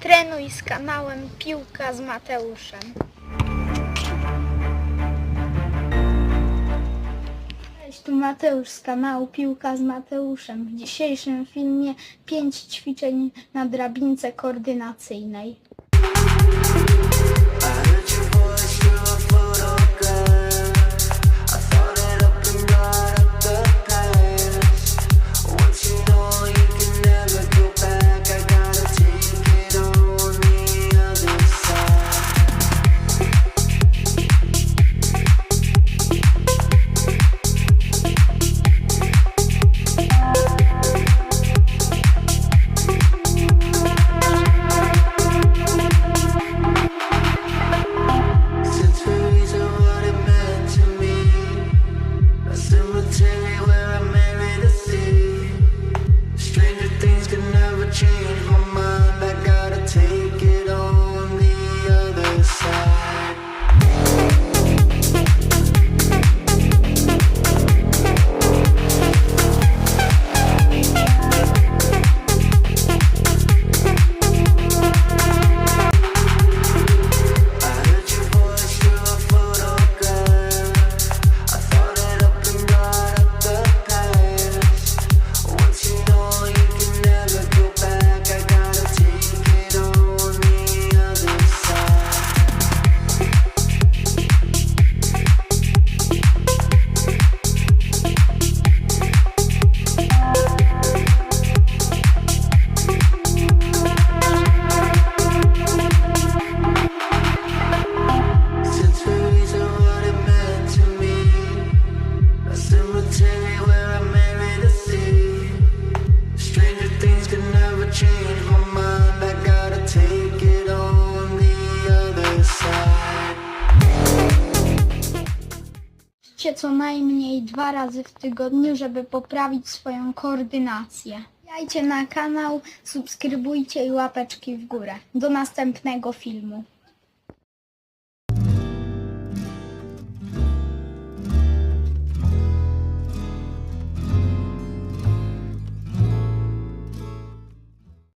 Trenuj z kanałem Piłka z Mateuszem. Cześć, tu Mateusz z kanału Piłka z Mateuszem. W dzisiejszym filmie 5 ćwiczeń na drabince koordynacyjnej. ćwiczcie co najmniej dwa razy w tygodniu, żeby poprawić swoją koordynację. Wbijajcie na kanał, subskrybujcie i łapeczki w górę. Do następnego filmu.